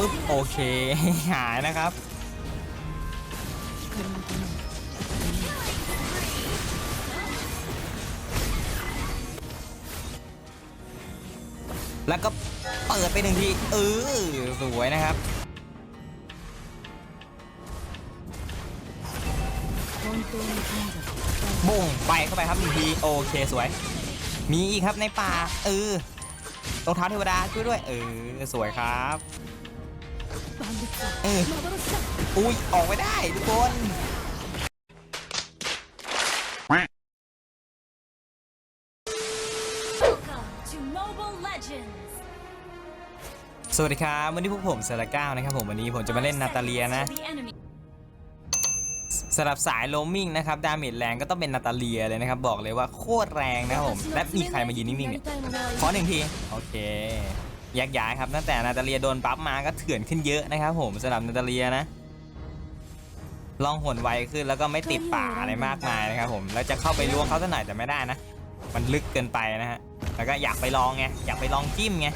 ปุ๊บโอเค หายนะครับ แล้วก็เปิดไปหนึ่งทีเออสวยนะครับบุ้งไปเข้าไปครับหนึ่งทีโอเคสวย มีอีกครับในป่าเออรองเท้าเทวดาช่วยด้วย เออ สวยครับ เอออุ้ยออกไม่ได้ทุกคนสวัสดีครับวันนี้พวกผมเซราก้านะครับผมวันนี้ผมจะมาเล่นนาตาเลียนะสำหรับสายโลมิงนะครับดาเมจแรงก็ต้องเป็นนาตาเลียเลยนะครับ บอกเลยว่าโคตรแรงนะครับผมและมีใครมายืนนิ่งๆเนี่ยขอหนึ่งทีโอเค ยกย้ายครับตั้งแต่นาตาเลียโดนปั๊บมาก็เถื่อนขึ้นเยอะนะครับ ผมสำหรับนาตาเลียนะลองหนไวขึ้นแล้วก็ไม่ติดป่าอะไรมากมายนะครับผมแล้วจะเข้าไปล้วงเขาสักหน่อยแต่ไม่ได้นะ มันลึกเกินไปนะฮะแล้วก็อยากไปลองไงอยากไปลองจิ้มไง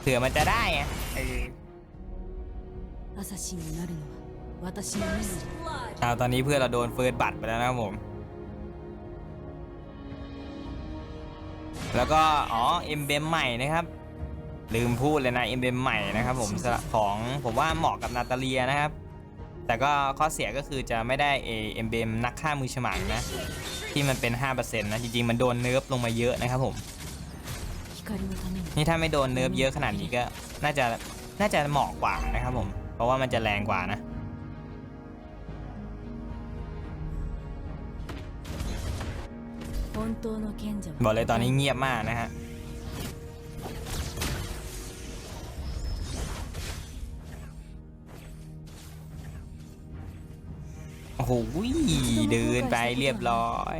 เผื่อมันจะได้ไงเอาตอนนี้เพื่อเราโดนเฟิร์สบัตไปแล้วนะครับผม แล้วก็อ๋อเอ็มเบมใหม่นะครับ ลืมพูดเลยนะเอ็มเบมใหม่นะครับผมของผมว่าเหมาะกับนาตาเลียนะครับ แต่ก็ข้อเสียก็คือจะไม่ได้เอ็มเบมนักฆ่ามือฉมังนะ ที่มันเป็น 5%นะจริงๆ มันโดนเนิร์ฟลงมาเยอะนะครับผม นี่ถ้าไม่โดนเนิร์ฟเยอะขนาดนี้ก็น่าจะน่าจะเหมาะกว่านะครับผม เพราะว่ามันจะแรงกว่านะบอกเลยตอนนี้เงียบมากนะฮะ หเดินไปเรียบร้อย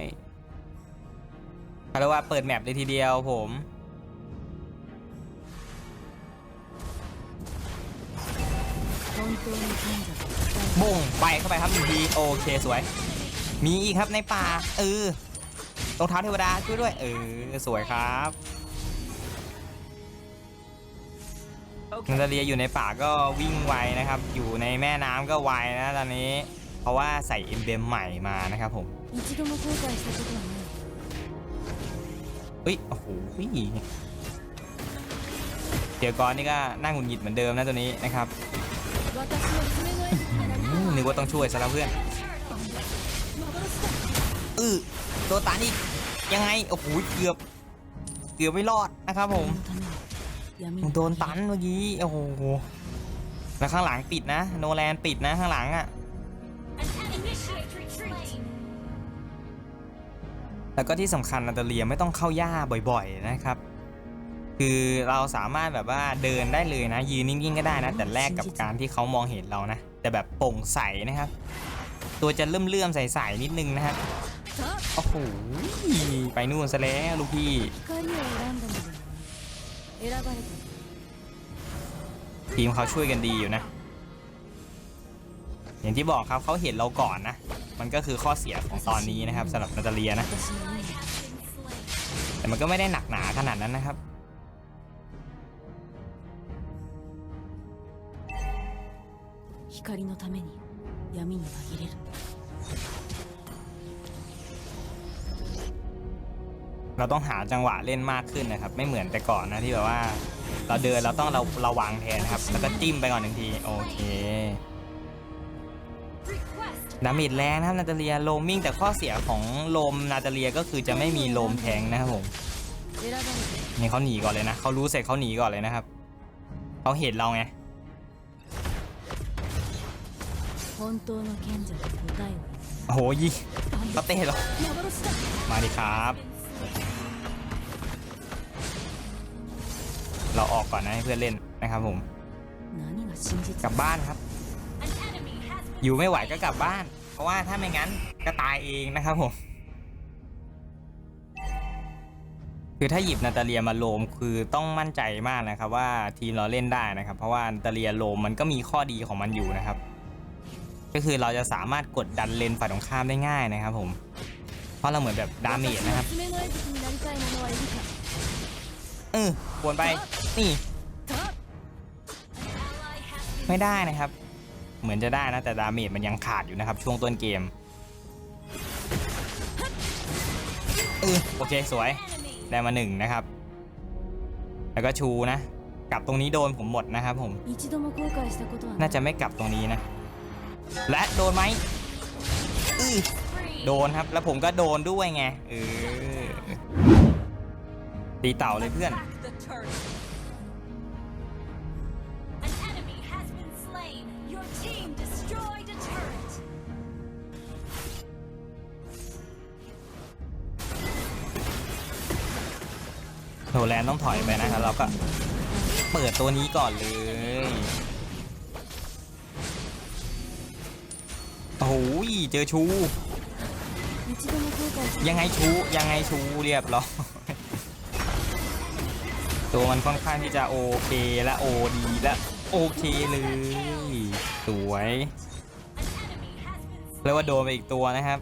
คารวาเปิดแมปเลยทีเดียวผมบุ้งไปเข้าไปครับทีโอเคสวย มีอีกครับในป่าเออรองเท้าเทวดาช่วยด้วย เออ สวยครับนาตาเลียอยู่ในป่าก็วิ่งไวนะครับ อยู่ในแม่น้ำก็ไวนะตอนนี้ พราะว่าใส่เอ็มเบมใหม่มานะครับผมเฮ้ยโอ้โหเดี๋ยวก่อนนี่ก็นั่งหงุดหงิดเหมือนเดิมนะตัวนี้นะครับนึกว่าต้องช่วยซะแล้วเพื่อนเออตัวตานี่ยังไงโอ้โหเกือบเกือบไม่รอดนะครับผมโดนตันเมื่อกี้โอ้โหแล้วข้างหลังปิดนะ โนแลนปิดนะข้างหลังอะ่ะ แล้วก็ที่สำคัญนาตาเลียไม่ต้องเข้าหญ้าบ่อยๆนะครับ คือเราสามารถแบบว่าเดินได้เลยนะ ยืนนิ่งๆก็ได้นะ แต่แลกกับการที่เขามองเห็นเรานะ แต่แบบโปร่งใสนะครับ ตัวจะเลื่อมๆใสๆนิดนึงนะครับโอ้โหไปนู่นซะแล้วลูกพี่ทีมเขาช่วยกันดีอยู่นะ อย่างที่บอกครับเขาเห็นเราก่อนนะ มันก็คือข้อเสียของตอนนี้นะครับสำหรับนาตาเลียนะ 私の命じ แต่มันก็ไม่ได้หนักหนาขนาดนั้นนะครับ 光のために闇に紛れる เราต้องหาจังหวะเล่นมากขึ้นนะครับ ไม่เหมือนแต่ก่อนนะที่แบบว่า เราเดินเราต้องเราระวังแทนนะครับ แล้วก็จิ้มไปก่อนหนึ่งที โอเค ดาเมจแรงนะครับนาตาเลียโลมิ่งแต่ข้อเสียของลมนาตาเลียก็คือจะไม่มีลมแทงนะครับผมนี่เขาหนีก่อนเลยนะเขารู้เสร็จเขาหนีก่อนเลยนะครับเขาเห็นเราไงโอ้โหยิงเตะเรอมาดิครับ เราออกก่อนนะให้เพื่อนเล่นนะครับผม กลับบ้านครับ อยู่ไม่ไหวก็กลับบ้าน เพราะว่าถ้าไม่งั้นก็ตายเองนะครับผม คือถ้าหยิบนาตาเลียมาโลมคือต้องมั่นใจมากนะครับ ว่าทีมเราเล่นได้นะครับ เพราะว่านาตาเลียโลมมันก็มีข้อดีของมันอยู่นะครับ ก็คือเราจะสามารถกดดันเลนฝ่ายตรงข้ามได้ง่ายนะครับ ผม เพราะเราเหมือนแบบดาเมจนะครับเออวนไปนี่ ไม่ได้นะครับ เหมือนจะได้นะ แต่ดาเมจมันยังขาดอยู่นะครับ ช่วงต้นเกมโอเคสวย ได้มาหนึ่งนะครับ แล้วก็ชูนะ กลับตรงนี้โดนผมหมดนะครับผม น่าจะไม่กลับตรงนี้นะ และโดนไหมโดนครับ แล้วผมก็โดนด้วยไงตีเต่าเลยเพื่อน โลแลนต้องถอยไปนะครับเราก็เปิดตัวนี้ก่อนเลย โอ้โหเจอชู ยังไงชูยังไงชูเรียบร้อยตัวมันค่อนข้างที่จะโอเคและโอดีและโอเคเลย สวยเรียกว่าโดนไปอีกตัวนะครับ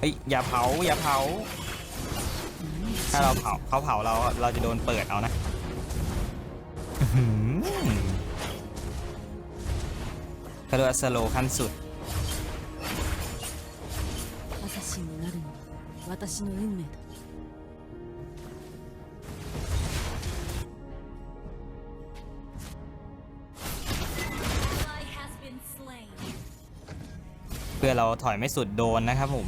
เฮ้ยอย่าเผาอย่าเผา ถ้าเราเผาเขาเผาเราเราจะโดนเปิดเอานะคาร์ดสโลขั้นสุดเพื่อเราถอยไม่สุดโดนนะครับผม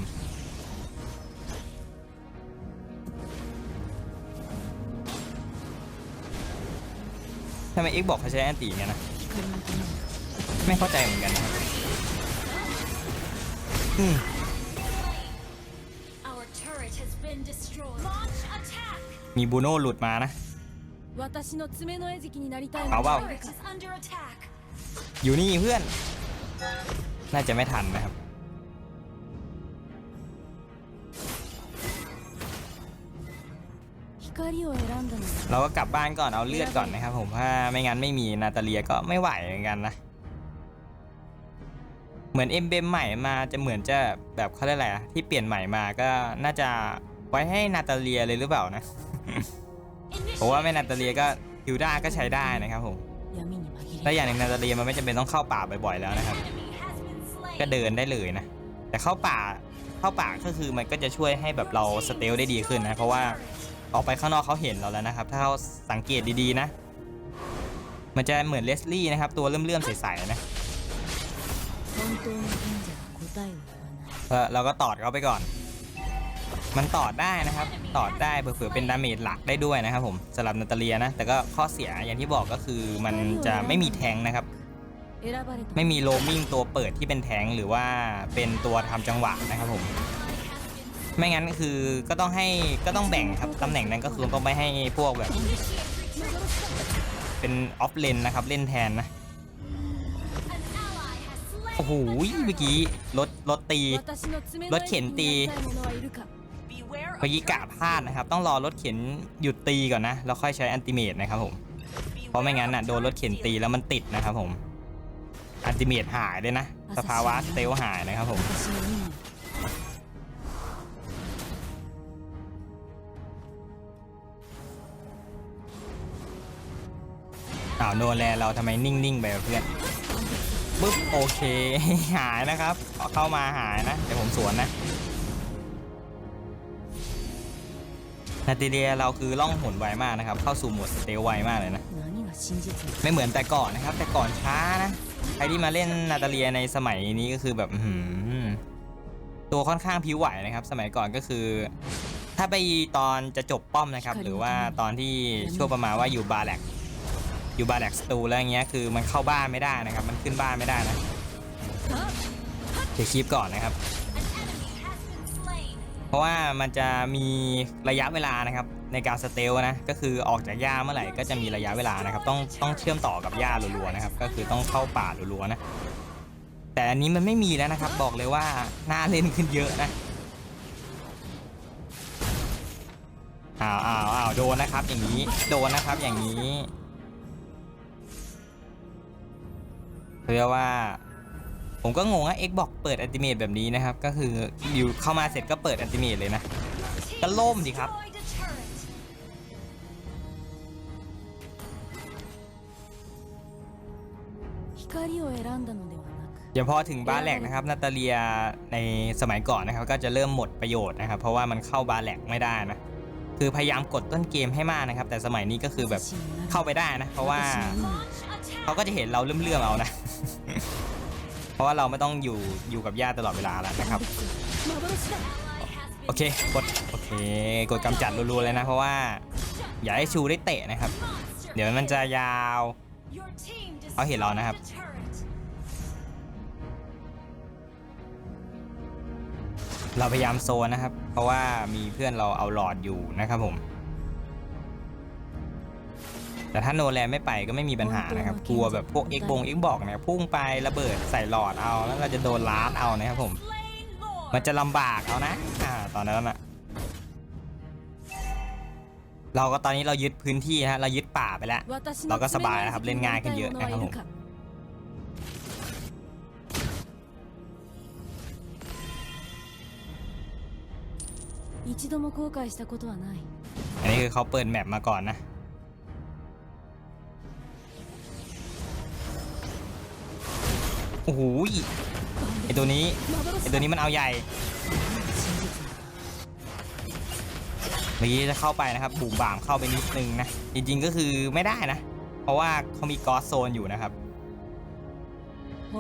ทำไมเอ็กบอกเขาใช้แอนตีกันนะ 光のために ไม่เข้าใจเหมือนกันนะครับอืม Our turret has been destroyed. Launch attack. มีบูโน่หลุดมานะ 私の爪の餌食になりたいあわお者がいる Turret か is under attack. อยู่นี่เพื่อน น่าจะไม่ทันนะครับ 光を選んだのは เราก็กลับบ้านก่อนเอาเลือดก่อนนะครับผมถ้าไม่งั้นไม่มีนาตาเลียก็ไม่ไหวเหมือนกันนะ เหมือนเอ็มเบมใหม่มาจะเหมือนจะแบบเขาเรียกอะไรอะที่เปลี่ยนใหม่มาก็น่าจะไว้ให้นาตาเลียเลยหรือเปล่านะ เพราะว่าไม่นาตาเลียก็ฮิวด้าก็ใช้ได้นะครับผม 闇に紛 และ れ อย่างหนึ่งนาตาเลียมันไม่จำเป็นต้องเข้าป่าบ่อยๆแล้วนะครับ Enemy has been slain. ก็เดินได้เลยนะ แต่เข้าป่าเข้าป่าก็คือมันก็จะช่วยให้แบบเราสเตลได้ดีขึ้นนะ เพราะว่า ออกไปข้างนอกเขาเห็นเราแล้วนะครับ ถ้าเขาสังเกตดีๆนะ มันจะเหมือนเลสลี่นะครับ ตัวเลื่อมๆใสๆนะเราก็ตอดเขาไปก่อน มันตอดได้นะครับ ตอดได้เผื่อเป็นดาเมจหลักได้ด้วยนะครับผมสำหรับนาตาเลียนะ แต่ก็ข้อเสียอย่างที่บอกก็คือมันจะไม่มีแทงนะครับ ไม่มีโลมิ่งตัวเปิดที่เป็นแทงหรือว่าเป็นตัวทำจังหวะนะครับผม ไม่งั้นคือก็ต้องให้ก็ต้องแบ่งครับตำแหน่งนั้นก็คือต้องไปให้พวกแบบ เป็นออฟเลนนะครับเล่นแทนนะโอ้โหเมื่อกี้รถรถตี รถเข็นตีเมื่อกี้กะพลาดนะครับ ต้องรอรถเข็นหยุดตีก่อนนะแล้วค่อยใช้อันติเมตนะครับผมเพราะไม่งั้นน่ะโดนรถเข็นตีแล้วมันติดนะครับผมอันติเมตหายเลยนะ สภาวะเซลหายนะครับผม อ้าวโดนแลเราทำไมนิ่งๆไปเพื่อนปึ๊บโอเคหายนะครับเข้ามาหายนะเดี๋ยวผมสวนนะนาติเดียเราคือล่องหนไวมากนะครับ เข้าสู่หมดสเตลไวมากเลยนะ ไม่เหมือนแต่ก่อนนะครับ แต่ก่อนช้านะ ใครที่มาเล่นนาตาเลียในสมัยนี้ก็คือแบบหืมตัวค่อนข้างผิวไหวนะครับ สมัยก่อนก็คือ ถ้าไปตอนจะจบป้อมนะครับ หรือว่าตอนที่ช่วงประมาณว่าอยู่บาร์แลก อยู่บาร์แลกสตูแล้วอย่างเงี้ยคือมันเข้าบ้านไม่ได้นะครับ มันขึ้นบ้านไม่ได้นะเดี๋ยวคลิปก่อนนะครับ เพราะว่ามันจะมีระยะเวลานะครับ ในการสเตลนะก็คือออกจากหญ้าเมื่อไหร่ก็จะมีระยะเวลานะครับ ต้องต้องเชื่อมต่อกับหญ้ารัวๆนะครับ ก็คือต้องเข้าป่ารัวๆนะแต่อันนี้มันไม่มีแล้วนะครับ บอกเลยว่าน่าเล่นขึ้นเยอะนะอ้าวอ้าวอ้าวโดนนะครับ อย่างนี้โดนนะครับอย่างนี้ เรียกว่า ผมก็งงว่า Xbox เปิดอัติเมตแบบนี้นะครับ ก็คืออยู่เข้ามาเสร็จก็เปิดอัติเมตเลยนะก็ล่มดีครับอย่างพอถึงบาร์แหลกนะครับนาตาเลียในสมัยก่อนนะครับ ก็จะเริ่มหมดประโยชน์นะครับ เพราะว่ามันเข้าบาร์แหลกไม่ได้นะ คือพยายามกดต้นเกมให้มากนะครับ แต่สมัยนี้ก็คือแบบเข้าไปได้นะ เพราะว่าเขาก็จะเห็นเราเลื่อมๆเอานะ เพราะว่าเราไม่ต้องอยู่อยู่กับย่าตลอดเวลาแล้วนะครับ โอเคกดโอเคกดกำจัดรัวๆเลยนะ เพราะว่าอย่าให้ชูได้เตะนะครับ เดี๋ยวมันจะยาวเขาเห็นเรานะครับ เราพยายามโซนนะครับ เพราะว่ามีเพื่อนเราเอาหลอดอยู่นะครับผม แต่ถ้าโนแลนไม่ไปก็ไม่มีปัญหานะครับ กลัวแบบพวกเอ็กบงเอ็กบอกเนี่ยพุ่งไประเบิดใส่หลอดเอา แล้วเราจะโดนล้านเอานะครับผม Slain Lord. มันจะลำบากเอานะอ่าตอนนั้นน่ะเราก็ตอนนี้เรายึดพื้นที่นะฮะเรายึดป่าไปแล้ว私のเราก็สบายนะครับเล่นง่ายขึ้นเยอะนะครับผม 一度も後悔したことはない อันนี้คือเขาเปิดแมปมาก่อนนะ โอ้โหยไอตัวนี้ ไอตัวนี้มันเอาใหญ่ เมื่อกี้จะเข้าไปนะครับบูมบามเข้าไปนิดนึงนะ จริงๆก็คือไม่ได้นะ เพราะว่าเขามีกอสโซนอยู่นะครับ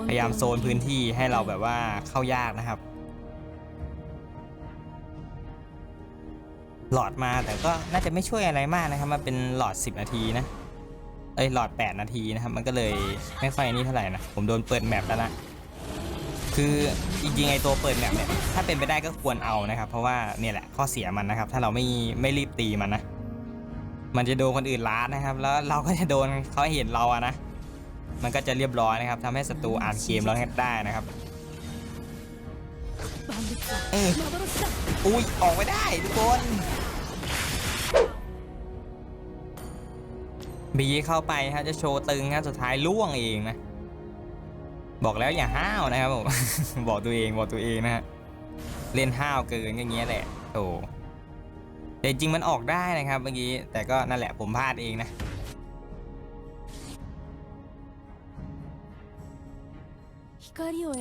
พยายามโซนพื้นที่ให้เราแบบว่าเข้ายากนะครับ หลอดมาแต่ก็น่าจะไม่ช่วยอะไรมากนะครับมันเป็นหลอด 10 นาทีนะเอ้ยหลอด 8 นาทีนะครับ มันก็เลยไม่ค่อยนี่เท่าไหร่นะผมโดนเปิดแมปแล้วนะคือจริงๆไอตัวเปิดแมปเนี่ยถ้าเป็นไปได้ก็ควรเอานะครับ เพราะว่าเนี่ยแหละข้อเสียมันนะครับ ถ้าเราไม่ไม่รีบตีมันนะ มันจะโดนคนอื่นล้านะครับ แล้วเราก็จะโดนเขาเห็นเราอะนะมันก็จะเรียบร้อยนะครับ ทำให้ศัตรูอ่านเกมเราได้นะครับอุ้ยออกไม่ได้ทุกคน บีเข้าไปฮะจะโชว์ตึงฮะสุดท้ายล่วงเองนะ บอกแล้วอย่าห้าวนะครับผมบอกตัวเองบอกตัวเองนะฮะเล่นห้าวเกินอย่างเงี้ยแหละโอ้แต่จริงมันออกได้นะครับเมื่อกี้แต่ก็นั่นแหละผมพลาดเองนะ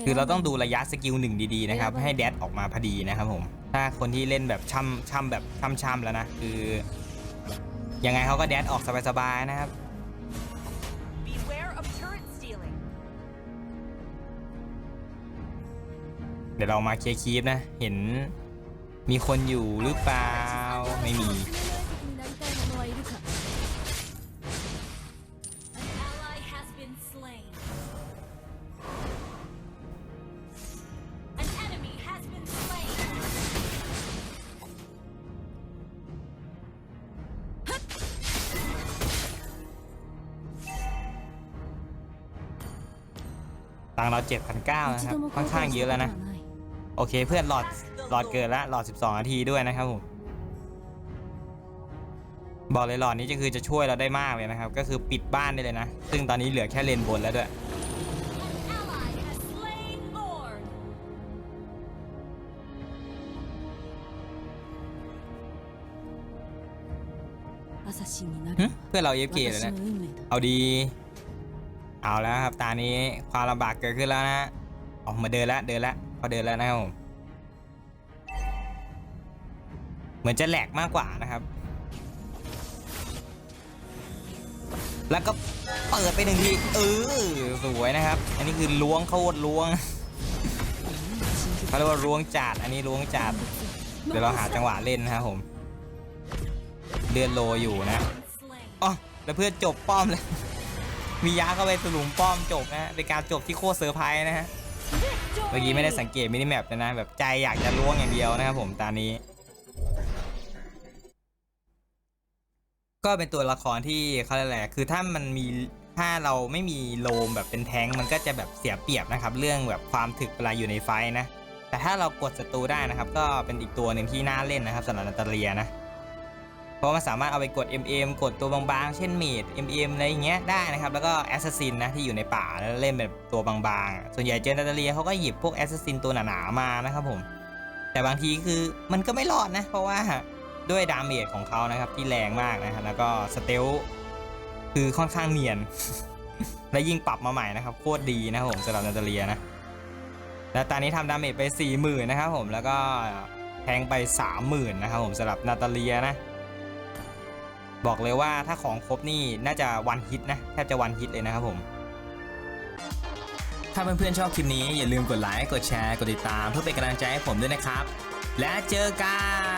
คือเราต้องดูระยะสกิลหนึ่งดีๆนะครับให้แดดออกมาพอดีนะครับผมถ้าคนที่เล่นแบบช่ำช่ำแบบช่ำช่ำแล้วนะคือ ยังไงเขาก็แดดออกสบายๆนะครับ Beware of turret stealing. เดี๋ยวเรามาเคลียร์คีฟนะ เห็นมีคนอยู่หรือเปล่า ไม่มี ตังค์เราเจ็ดพันเก้านะครับ ค่อนข้างเยอะแล้วนะ โอเคเพื่อนหลอดหลอดเกินละหลอดสิบสองนาทีด้วยนะครับผม บอกเลยหลอดนี้จะคือจะช่วยเราได้มากเลยนะครับ ก็คือปิดบ้านได้เลยนะ ซึ่งตอนนี้เหลือแค่เลนบนแล้วด้วยเพื่อเราเอฟเกเลยนะ เอาดี เอาแล้วครับตานี้ความลำบากเกิดขึ้นแล้วนะออกมาเดินแล้วเดินแล้วพอเดินแล้วนะครับผมเหมือนจะแหลกมากกว่านะครับ แล้วก็เปิดไปหนึ่งทีเออสวยนะครับ อันนี้คือล้วงโคตรล้วงเขาเรียกว่าล้วงจัดอันนี้ล้วงจัดเดี๋ยวเราหาจังหวะเล่นนะครับผมเดือนโลอยู่นะอ๋อแล้วเพื่อนจบป้อมเลย มียาเข้าไปสลุมป้อมจบนะฮะเป็นการจบที่โคตรเซอร์ไพรส์นะฮะเมื่อกี้ไม่ได้สังเกตมินิแมปเลยนะแบบใจอยากจะล้วงอย่างเดียวนะครับผมตอนนี้ ก็เป็นตัวละครที่เขาเรียกอะไรคือถ้ามันมีถ้าเราไม่มีโลมแบบเป็นแท้งก์มันก็จะแบบเสียเปรียบนะครับ เรื่องแบบความถึกเวลาอยู่ในไฟนะแต่ถ้าเรากดศัตรูได้นะครับ ก็เป็นอีกตัวหนึ่งที่น่าเล่นนะครับสำหรับนาตาเลียนะ เพราะมันสามารถเอาไปกด MM กดตัวบางๆ เช่นเมด MM อะไรอย่างเงี้ยได้นะครับ แล้วก็แอสซัสซินนะที่อยู่ในป่าแล้วเล่นแบบตัวบางๆ ส่วนใหญ่เจอนาตาเลียเขาก็หยิบพวกแอสซัสซินตัวหนาๆมานะครับผม แต่บางทีคือมันก็ไม่รอดนะ เพราะว่าด้วยดาเมจของเขานะครับที่แรงมากนะฮะแล้วก็สเตลคือค่อนข้างเนียน และยิ่งปรับมาใหม่นะครับโคตรดีนะครับผมสำหรับนาตาเลียนะแล้วตอนนี้ทำดาเมจไป 40,000นะครับผมแล้วก็แทงไป 30,000นะครับผมสำหรับนาตาเลียนะ บอกเลยว่าถ้าของครบนี่น่าจะวันฮิตนะแทบจะวันฮิตเลยนะครับผม ถ้าเพื่อนๆชอบคลิปนี้อย่าลืมกดไลค์กดแชร์กดติดตาม เพื่อเป็นกำลังใจให้ผมด้วยนะครับ และเจอกัน